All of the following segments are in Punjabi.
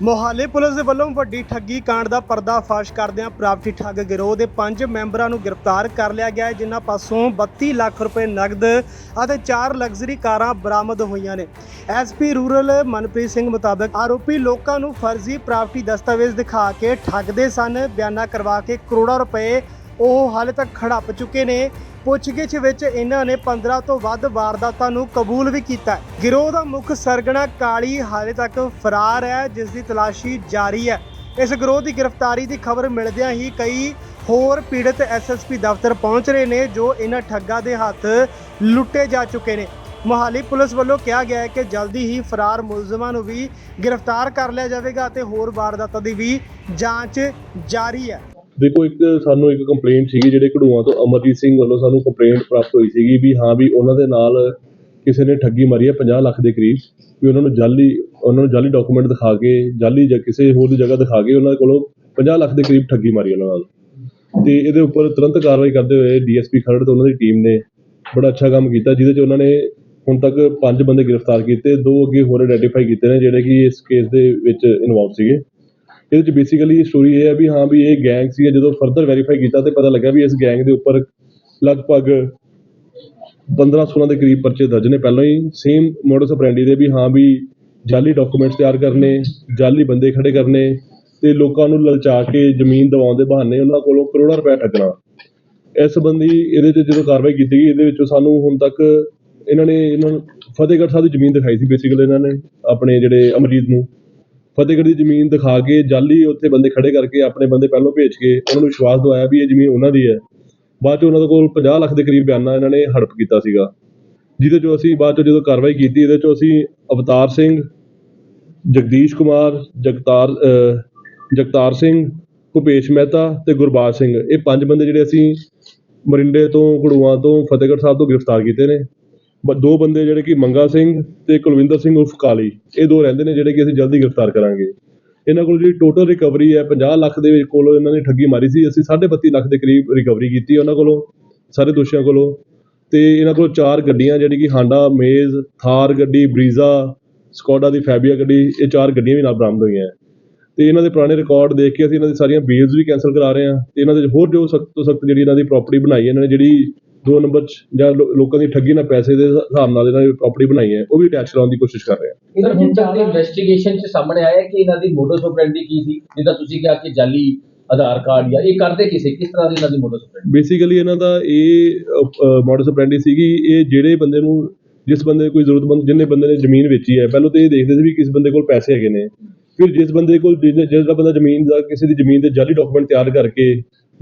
ਮੋਹਾਲੀ ਪੁਲਿਸ ਦੇ ਵੱਲੋਂ ਵੱਡੀ ਠੱਗੀ ਕਾਂਡ ਦਾ ਪਰਦਾਫਾਸ਼ ਕਰਦਿਆਂ ਪ੍ਰਾਪਰਟੀ ਠੱਗ ਗਿਰੋਹ ਦੇ ਪੰਜ ਮੈਂਬਰਾਂ ਨੂੰ ਗ੍ਰਿਫਤਾਰ ਕਰ ਲਿਆ ਗਿਆ ਹੈ, ਜਿਨ੍ਹਾਂ ਪਾਸੋਂ 32 ਲੱਖ ਰੁਪਏ ਨਗਦ ਅਤੇ 4 ਲਗਜ਼ਰੀ ਕਾਰਾਂ ਬਰਾਮਦ ਹੋਈਆਂ ਨੇ। ਐਸਪੀ ਰੂਰਲ ਮਨਪ੍ਰੀਤ ਸਿੰਘ ਮੁਤਾਬਕ ਆਰੋਪੀ ਲੋਕਾਂ ਨੂੰ ਫਰਜ਼ੀ ਪ੍ਰਾਪਰਟੀ ਦਸਤਾਵੇਜ਼ ਦਿਖਾ ਕੇ ਠੱਗਦੇ ਸਨ, ਬਿਆਨਾ ਕਰਵਾ ਕੇ ਕਰੋੜਾਂ ਰੁਪਏ ਉਹ ਹਾਲੇ ਤੱਕ ਖੜੱਪ ਚੁੱਕੇ ਨੇ। ਪੁੱਛਗਿੱਛ ਵਿੱਚ ਇਹਨਾਂ ਨੇ 15 ਤੋਂ ਵੱਧ ਵਾਰਦਾਤਾਂ ਨੂੰ ਕਬੂਲ ਵੀ ਕੀਤਾ ਹੈ। ਗਿਰੋਹ ਦਾ ਮੁੱਖ ਸਰਗਣਾ ਕਾਲੀ ਹਾਲੇ ਤੱਕ ਫਰਾਰ ਹੈ ਜਿਸ ਦੀ ਤਲਾਸ਼ੀ ਜਾਰੀ ਹੈ। ਇਸ ਗਿਰੋਹ ਦੀ ਗ੍ਰਿਫਤਾਰੀ ਦੀ ਖਬਰ ਮਿਲਦਿਆਂ ਹੀ ਕਈ ਹੋਰ ਪੀੜਤ ਐਸਐਸਪੀ ਦਫ਼ਤਰ ਪਹੁੰਚ ਰਹੇ ਨੇ, ਜੋ ਇਹਨਾਂ ਠੱਗਾਂ ਦੇ ਹੱਥ ਲੁੱਟੇ ਜਾ ਚੁੱਕੇ ਨੇ। ਮੋਹਾਲੀ ਪੁਲਿਸ ਵੱਲੋਂ ਕਿਹਾ ਗਿਆ ਹੈ ਕਿ ਜਲਦੀ ਹੀ ਫਰਾਰ ਮੁਲਜ਼ਮਾਂ ਨੂੰ ਵੀ ਗ੍ਰਿਫਤਾਰ ਕਰ ਲਿਆ ਜਾਵੇਗਾ ਅਤੇ ਹੋਰ ਵਾਰਦਾਤਾਂ ਦੀ ਵੀ ਜਾਂਚ ਜਾਰੀ ਹੈ। ਦੇਖੋ ਇੱਕ ਸਾਨੂੰ ਇੱਕ ਕੰਪਲੇਂਟ ਸੀਗੀ ਜਿਹੜੇ ਕਢੂਆਂ ਤੋਂ ਅਮਰਜੀਤ ਸਿੰਘ ਵੱਲੋਂ ਸਾਨੂੰ ਕੰਪਲੇਂਟ ਪ੍ਰਾਪਤ ਹੋਈ ਸੀਗੀ ਵੀ ਹਾਂ ਵੀ ਉਹਨਾਂ ਦੇ ਨਾਲ ਕਿਸੇ ਨੇ ਠੱਗੀ ਮਾਰੀ ਹੈ 50 ਲੱਖ ਦੇ ਕਰੀਬ, ਵੀ ਉਹਨਾਂ ਨੂੰ ਜਾਲੀ, ਉਹਨਾਂ ਨੂੰ ਜਾਲੀ ਡਾਕੂਮੈਂਟ ਦਿਖਾ ਕੇ, ਜਾਲੀ ਜਾਂ ਕਿਸੇ ਹੋਰ ਦੀ ਜਗ੍ਹਾ ਦਿਖਾ ਕੇ ਉਹਨਾਂ ਕੋਲੋਂ 50 ਲੱਖ ਦੇ ਕਰੀਬ ਠੱਗੀ ਮਾਰੀ ਉਹਨਾਂ ਨਾਲ। ਅਤੇ ਇਹਦੇ ਉੱਪਰ ਤੁਰੰਤ ਕਾਰਵਾਈ ਕਰਦੇ ਹੋਏ ਡੀ ਐੱਸ ਪੀ ਖਰੜ ਤੇ ਉਹਨਾਂ ਦੀ ਟੀਮ ਨੇ ਬੜਾ ਅੱਛਾ ਕੰਮ ਕੀਤਾ, ਜਿਹਦੇ 'ਚ ਉਹਨਾਂ ਨੇ ਹੁਣ ਤੱਕ ਪੰਜ ਬੰਦੇ ਗ੍ਰਿਫਤਾਰ ਕੀਤੇ, ਦੋ ਅੱਗੇ ਹੋਰ ਆਈਡੈਂਟੀਫਾਈ ਕੀਤੇ ਨੇ ਜਿਹੜੇ ਕਿ ਇਸ ਕੇਸ ਦੇ ਵਿੱਚ ਇਨਵੋਲਵ ਸੀਗੇ। ਇਹਦੇ ਚ ਬੇਸਿਕਲੀ ਸਟੋਰੀ ਇਹ ਹੈ ਵੀ ਹਾਂ ਵੀ ਇਹ ਗੈਂਗ ਸੀ ਜਦੋਂ ਫਰਦਰ ਵੈਰੀਫਾਈ ਕੀਤਾ ਤਾਂ ਪਤਾ ਲੱਗਾ ਵੀ ਇਸ ਗੈਂਗ ਦੇ ਉੱਪਰ ਲਗਭਗ 15 16 ਦੇ ਕਰੀਬ ਪਰਚੇ ਦਰਜ ਨੇ। ਪਹਿਲਾਂ ਹੀ ਸੇਮ ਮੋਡਸ ਆਪਰੈਂਡੀ ਦੇ ਵੀ ਹਾਂ ਵੀ ਜਾਲੀ ਡਾਕੂਮੈਂਟਸ ਤਿਆਰ ਕਰਨੇ, ਜਾਲੀ ਬੰਦੇ ਖੜੇ ਕਰਨੇ ਅਤੇ ਲੋਕਾਂ ਨੂੰ ਲਲਚਾ ਕੇ ਜ਼ਮੀਨ ਦਿਵਾਉਣ ਦੇ ਬਹਾਨੇ ਉਹਨਾਂ ਕੋਲੋਂ ਕਰੋੜਾਂ ਰੁਪਏ ਠੱਗਣਾ ਇਸ ਸੰਬੰਧੀ ਇਹਦੇ ਤੇ ਜਦੋਂ ਕਾਰਵਾਈ ਕੀਤੀ ਗਈ, ਇਹਦੇ ਵਿੱਚੋਂ ਸਾਨੂੰ ਹੁਣ ਤੱਕ ਇਹਨਾਂ ਨੇ, ਇਹਨਾਂ ਨੂੰ ਫਤਿਹਗੜ੍ਹ ਸਾਹਿਬ ਦੀ ਜ਼ਮੀਨ ਦਿਖਾਈ ਸੀ ਬੇਸਿਕਲੀ ਇਹਨਾਂ ਨੇ ਆਪਣੇ ਜਿਹੜੇ ਅਮਰੀਦ ਨੂੰ। ਫਤਿਹਗੜ੍ਹ ਦੀ ਜ਼ਮੀਨ ਦਿਖਾ ਕੇ ਜਾਲੀ ਉੱਥੇ ਬੰਦੇ ਖੜੇ ਕਰਕੇ ਆਪਣੇ ਬੰਦੇ ਪਹਿਲੋਂ ਭੇਜ ਕੇ ਉਹਨਾਂ ਨੂੰ ਵਿਸ਼ਵਾਸ ਦਵਾਇਆ ਵੀ ਇਹ ਜ਼ਮੀਨ ਉਹਨਾਂ ਦੀ ਹੈ। ਬਾਅਦ ਚ ਉਹਨਾਂ ਦੇ ਕੋਲ 50 ਲੱਖ ਦੇ ਕਰੀਬ ਬਿਆਨਾ ਇਹਨਾਂ ਨੇ ਹੜਪ ਕੀਤਾ ਸੀਗਾ। ਜਿਹਦੇ ਚੋਂ ਅਸੀਂ ਬਾਅਦ 'ਚੋਂ ਜਦੋਂ ਕਾਰਵਾਈ ਕੀਤੀ, ਇਹਦੇ ਚੋਂ ਅਸੀਂ ਅਵਤਾਰ ਸਿੰਘ, ਜਗਦੀਸ਼ ਕੁਮਾਰ, ਜਗਤਾਰ ਜਗਤਾਰ ਸਿੰਘ, ਭੁਪੇਸ਼ ਮਹਿਤਾ ਤੇ ਗੁਰਬਾਜ ਸਿੰਘ। ਇਹ ਪੰਜ ਬੰਦੇ ਜਿਹੜੇ ਅਸੀਂ ਮਰਿੰਡੇ ਤੋਂ ਕੜੂਆਂ ਤੋਂ, ਫਤਿਹਗੜ੍ਹ ਸਾਹਿਬ ਤੋਂ ਗ੍ਰਿਫਤਾਰ ਕੀਤੇ ਨੇ। ਬ- ਦੋ ਬੰਦੇ ਜਿਹੜੇ ਕਿ ਮੰਗਾ ਸਿੰਘ ਅਤੇ ਕੁਲਵਿੰਦਰ ਸਿੰਘ ਉਰਫ ਕਾਲੀ, ਇਹ ਦੋ ਰਹਿੰਦੇ ਨੇ ਜਿਹੜੇ ਕਿ ਅਸੀਂ ਜਲਦੀ ਗ੍ਰਿਫਤਾਰ ਕਰਾਂਗੇ। ਇਹਨਾਂ ਕੋਲ ਜਿਹੜੀ ਟੋਟਲ ਰਿਕਵਰੀ ਹੈ 50 ਲੱਖ ਦੇ ਕੋਲੋਂ ਇਹਨਾਂ ਨੇ ਠੱਗੀ ਮਾਰੀ ਸੀ, ਅਸੀਂ 32.5 ਲੱਖ ਦੇ ਕਰੀਬ ਰਿਕਵਰੀ ਕੀਤੀ ਉਹਨਾਂ ਕੋਲੋਂ, ਸਾਰੇ ਦੋਸ਼ੀਆਂ ਕੋਲੋਂ। ਅਤੇ ਇਹਨਾਂ ਕੋਲ ਚਾਰ ਗੱਡੀਆਂ ਜਿਹੜੀ ਕਿ ਹਾਂਡਾ ਮੇਜ਼ ਥਾਰ ਗੱਡੀ ਬਰੀਜ਼ਾ ਸਕੋਡਾ ਦੀ ਫੈਬੀਆ ਗੱਡੀ, ਇਹ ਚਾਰ ਗੱਡੀਆਂ ਵੀ ਨਾਲ ਬਰਾਮਦ ਹੋਈਆਂ ਅਤੇ ਇਹਨਾਂ ਦੇ ਪੁਰਾਣੇ ਰਿਕਾਰਡ ਦੇਖ ਕੇ ਅਸੀਂ ਇਹਨਾਂ ਦੀ ਸਾਰੀਆਂ ਬੇਲਸ ਵੀ ਕੈਂਸਲ ਕਰਾ ਰਹੇ ਹਾਂ। ਅਤੇ ਇਹਨਾਂ ਦੇ ਹੋਰ ਜੋ ਸਖਤ ਤੋਂ ਸਖਤ ਜਿਹੜੀ ਇਹਨਾਂ ਦੀ ਪ੍ਰੋਪਰਟੀ ਬਣਾਈ ਹੈ, ਇਹਨਾਂ ਨੇ ਜਿਹੜੀ ਦੋ ਨੰਬਰ 'ਚ ਜਾਂ ਲੋ- ਲੋਕਾਂ ਦੀ ਠੱਗੀ ਨਾਲ ਪੈਸੇ ਦੇ ਹਿਸਾਬ ਨਾਲ ਇਹਨਾਂ ਦੀ ਪ੍ਰਾਪਰਟੀ ਬਣਾਈ ਹੈ ਉਹ ਵੀ ਅਟੈਚ ਕਰਾਉਣ ਦੀ ਕੋਸ਼ਿਸ਼ ਕਰ ਰਹੇ ਹਾਂ ਸਰ ਹੁਣ ਤੱਕ ਦੀ ਇਨਵੈਸਟੀਗੇਸ਼ਨ ਚ ਸਾਹਮਣੇ ਆਇਆ ਕਿ ਇਹਨਾਂ ਦੀ ਮੋਡਸ ਆਪਰੈਂਡੀ ਕੀ ਸੀ ਜਿੱਦਾਂ ਤੁਸੀਂ ਕਿਹਾ ਕਿ ਜਾਲੀ ਆਧਾਰ ਕਾਰਡ ਜਾਂ ਇਹ ਕਰਦੇ ਕਿਸੇ ਕਿਸ ਤਰ੍ਹਾਂ ਦੀ ਇਹਨਾਂ ਦੀ ਮੋਡਸ ਆਪਰੈਂਡੀ ਬੇਸਿਕਲੀ ਇਹਨਾਂ ਦਾ ਇਹ ਮੋਡਸ ਆਪਰੈਂਡੀ ਸੀਗੀ ਇਹ ਜਿਹੜੇ ਬੰਦੇ ਨੂੰ ਜਿਸ ਬੰਦੇ ਨੂੰ ਕੋਈ ਜ਼ਰੂਰਤਮੰਦ ਜਿੰਨੇ ਬੰਦੇ ਨੇ ਜ਼ਮੀਨ ਵੇਚੀ ਹੈ ਪਹਿਲਾਂ ਤਾਂ ਇਹ ਦੇਖਦੇ ਸੀ ਵੀ ਕਿਸ ਬੰਦੇ ਕੋਲ ਪੈਸੇ ਹੈਗੇ ਨੇ। ਫਿਰ ਜਿਸ ਬੰਦੇ ਕੋਲ ਜਿਹੜਾ ਬੰਦਾ ਜ਼ਮੀਨ ਦਾ ਕਿਸੇ ਦੀ ਜ਼ਮੀਨ ਦੇ ਜਾਲੀ ਡਾਕੂਮੈਂਟ ਤਿਆਰ ਕਰਕੇ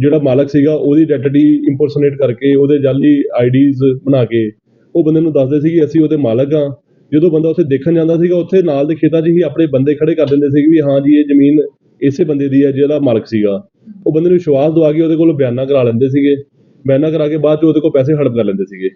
ਜਿਹੜਾ ਮਾਲਕ ਸੀਗਾ, ਉਹਦੀ ਆਇਡੈਂਟੀ ਇੰਪਰਸੋਨੇਟ ਕਰਕੇ ਉਹਦੇ ਜਾਲੀ ਆਈਡੀਜ਼ ਬਣਾ ਕੇ ਉਹ ਬੰਦੇ ਨੂੰ ਦੱਸਦੇ ਸੀ ਕਿ ਅਸੀਂ ਉਹਦੇ ਮਾਲਕ ਹਾਂ। ਜਦੋਂ ਬੰਦਾ ਉੱਥੇ ਦੇਖਣ ਜਾਂਦਾ ਸੀਗਾ, ਉੱਥੇ ਨਾਲ ਦੇ ਖੇਤਾਂ 'ਚ ਹੀ ਆਪਣੇ ਬੰਦੇ ਖੜੇ ਕਰ ਦਿੰਦੇ ਸੀ ਵੀ ਹਾਂ ਜੀ, ਇਹ ਜ਼ਮੀਨ ਇਸੇ ਬੰਦੇ ਦੀ ਹੈ ਜਿਹੜਾ ਮਾਲਕ ਸੀਗਾ। ਉਹ ਬੰਦੇ ਨੂੰ ਵਿਸ਼ਵਾਸ ਦਵਾ ਕੇ ਉਹਦੇ ਕੋਲ ਬਿਆਨਾ ਕਰਾ ਲੈਂਦੇ ਸੀਗੇ। ਬਿਆਨਾ ਕਰਾ ਕੇ ਬਾਅਦ ਚ ਉਹਦੇ ਕੋਲ ਪੈਸੇ ਹੜਪ ਕਰ ਲੈਂਦੇ ਸੀਗੇ।